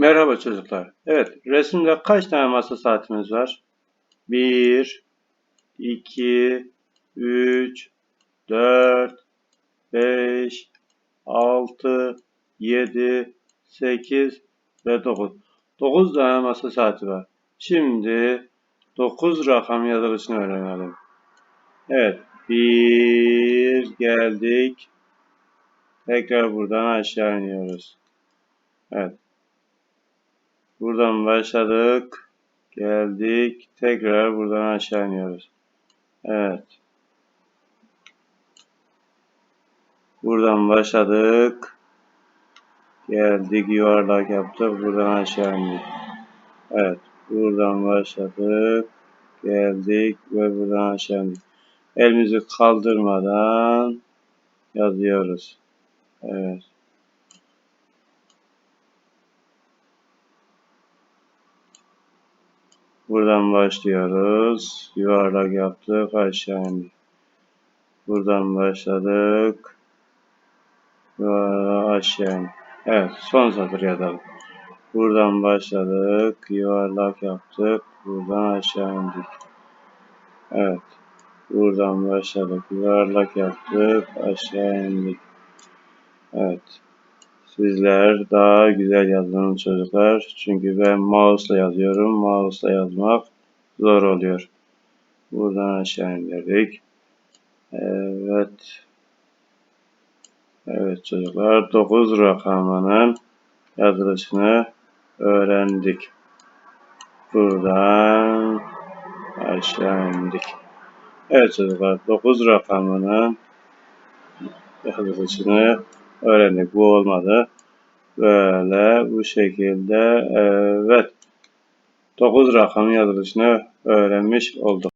Merhaba çocuklar. Evet, resimde kaç tane masa saatimiz var? 1, 2, 3, 4, 5, 6, 7, 8 ve 9. 9 tane masa saati var. Şimdi 9 rakam yazılışını öğrenelim. Evet, 1 geldik. Tekrar buradan aşağı iniyoruz. Evet. Buradan başladık. Geldik. Tekrar buradan aşağı iniyoruz. Evet. Buradan başladık. Geldik. Yuvarlak yaptık. Buradan aşağı indik. Evet. Buradan başladık. Geldik ve buradan aşağı indik. Elimizi kaldırmadan yazıyoruz. Evet. Buradan başlıyoruz. Yuvarlak yaptık. Aşağı indik. Buradan başladık. Yuvarlak aşağı indik. Evet. Son satır yazalım. Buradan başladık. Yuvarlak yaptık. Buradan aşağı indik. Evet. Buradan başladık. Yuvarlak yaptık. Aşağı indik. Evet. Sizler daha güzel yazın çocuklar. Çünkü ben mouse'la yazıyorum. Mouse'la yazmak zor oluyor. Buradan aşağı indirdik. Evet. Evet çocuklar 9 rakamının yazılışını öğrendik. Buradan aşağı indik. Evet çocuklar 9 rakamının yazılışını öğrendik. Bu olmadı. Böyle bu şekilde evet 9 rakamın yazılışını öğrenmiş olduk.